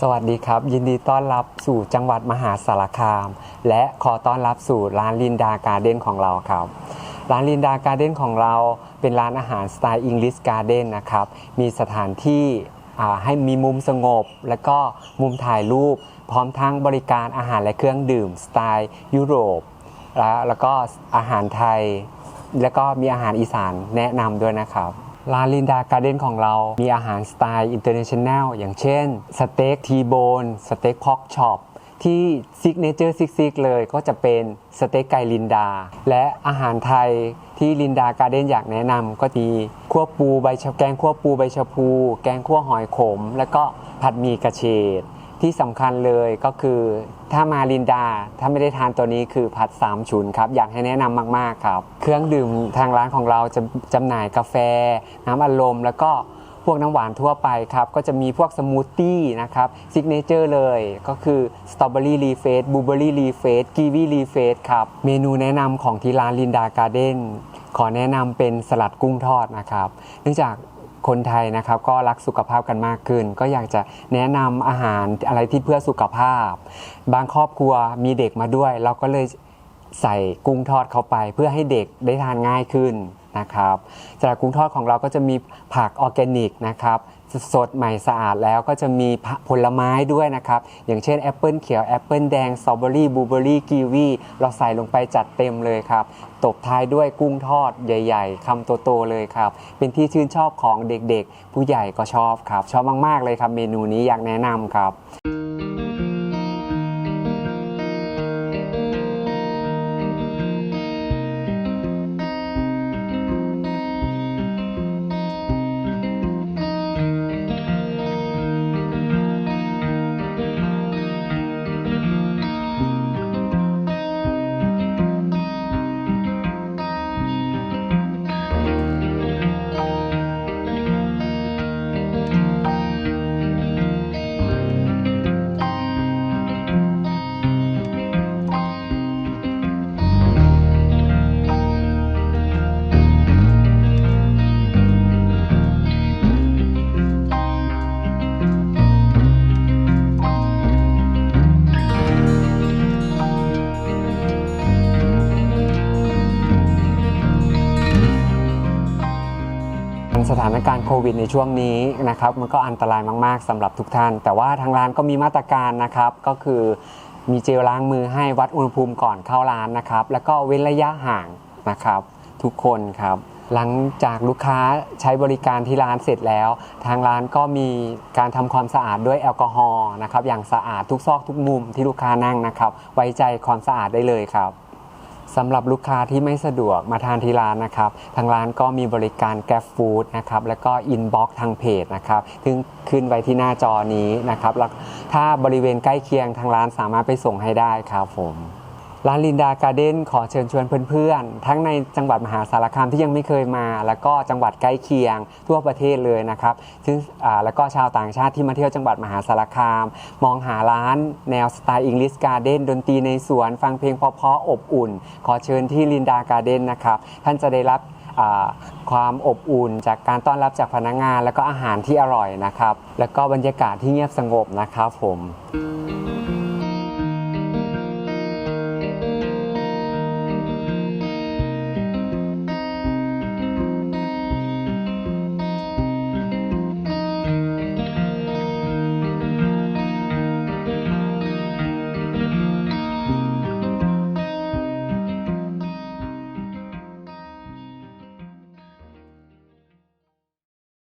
สวัสดีครับ ยินดีต้อนรับสู่จังหวัดมหาสารคาม และขอต้อนรับสู่ร้านลินดาการ์เด้นของเราครับ ร้านลินดาการ์เด้นของเราเป็นร้านอาหารสไตล์อังกฤษการ์เด้นนะครับ มีสถานที่ให้มีมุมสงบ และก็มุมถ่ายรูป พร้อมทั้งบริการอาหารและเครื่องดื่มสไตล์ยุโรป แล้วแล้วก็อาหารไทย แล้วก็มีอาหารอีสานแนะนำด้วยนะครับ ร้านลินดาการ์เด้นของเรา มีอาหารสไตล์อินเตอร์เนชั่นแนลอย่างเช่น สเต็กทีโบน สเต็กพอกช็อปที่ซิกเนเจอร์ซิกๆเลยก็จะเป็นสเต็กไก่ลินดา และอาหารไทยที่ลินดาการ์เด้นอยากแนะนำก็มีคั่วปูใบชะแกงคั่วปูใบชะพู แกงคั่วหอยขม แล้วก็ผัดหมี่กระเฉด ที่สำคัญเลยก็คือถ้ามาลินดาถ้าไม่ได้ทานตัวนี้คือผัดสามฉุนครับอยากให้แนะนำมากๆครับ เครื่องดื่มทางร้านของเราจะจำหน่ายกาแฟ น้ำอัดลมแล้วก็พวกน้ำหวานทั่วไปครับ ก็จะมีพวกสมูทตี้นะครับซิกเนเจอร์เลยก็คือสตรอเบอรี่รีเฟสบลูเบอรี่รีเฟสกีวีรีเฟสครับเมนูแนะนำของที่ร้านลินดาการ์เด้นขอแนะนำเป็นสลัดกุ้งทอดนะครับ เนื่องจาก คนไทยนะครับก็รักสุขภาพกันมากขึ้น ก็อยากจะแนะนำอาหารอะไรที่เพื่อสุขภาพ บางครอบครัวมีเด็กมาด้วย เราก็เลยใส่กุ้งทอดเข้าไป เพื่อให้เด็กได้ทานง่ายขึ้น นะครับสำหรับกุ้งทอดของเราก็จะมีผักออร์แกนิกนะครับสดใหม่สะอาดแล้วก็จะมีผลไม้ด้วยนะครับ อย่างเช่นแอปเปิลเขียวแอปเปิลแดงสตรอเบอรี่บลูเบอรี่กีวีเราใส่ลงไปจัดเต็มเลยครับ ตบท้ายด้วยกุ้งทอดใหญ่ ๆคำโตๆเลยครับ เป็นที่ชื่นชอบของเด็กๆ ผู้ใหญ่ก็ชอบครับ ชอบมากๆเลยครับ เมนูนี้อยากแนะนำครับ สถานการณ์โควิดในช่วงนี้นะครับมันก็อันตรายมาก ๆสำหรับทุกท่าน แต่ว่าทางร้านก็มีมาตรการนะครับก็คือมีเจลล้างมือให้วัดอุณหภูมิก่อนเข้าร้านนะครับ แล้วก็เว้นระยะห่างนะครับ ทุกคนครับ หลังจากลูกค้าใช้บริการที่ร้านเสร็จแล้ว ทางร้านก็มีการทำความสะอาดด้วยแอลกอฮอล์นะครับอย่างสะอาดทุกซอกทุกมุมที่ลูกค้านั่งนะครับ ไว้ใจความสะอาดได้เลยครับ สำหรับลูกค้าที่ไม่สะดวกมาทานที่ร้านนะครับ ทางร้านก็มีบริการแก f ฟู้ดนะครับ แล้วก็อินบ็อกทางเพจนะครับซึ่งขึ้นไว้ที่หน้าจอนี้นะครับแล้วถ้าบริเวณใกล้เคียงทางร้านสามารถไปส่งให้ได้ครับผม ร้านลินดาการ์เด้นขอเชิญชวนเพื่อนๆ ทั้งในจังหวัดมหาสารคามที่ยังไม่เคยมา แล้วก็จังหวัดใกล้เคียงทั่วประเทศเลยนะครับซึ่งแล้วก็ชาวต่างชาติที่มาเที่ยวจังหวัดมหาสารคาม มองหาร้านแนวสไตล์อังกฤษการ์เด้นดนตรีในสวนฟังเพลงเพราะๆอบอุ่น ขอเชิญที่ลินดาการ์เด้นนะครับ ท่านจะได้รับความอบอุ่นจากการต้อนรับจากพนักงาน แล้วก็อาหารที่อร่อยนะครับ แล้วก็บรรยากาศที่เงียบสงบนะครับผม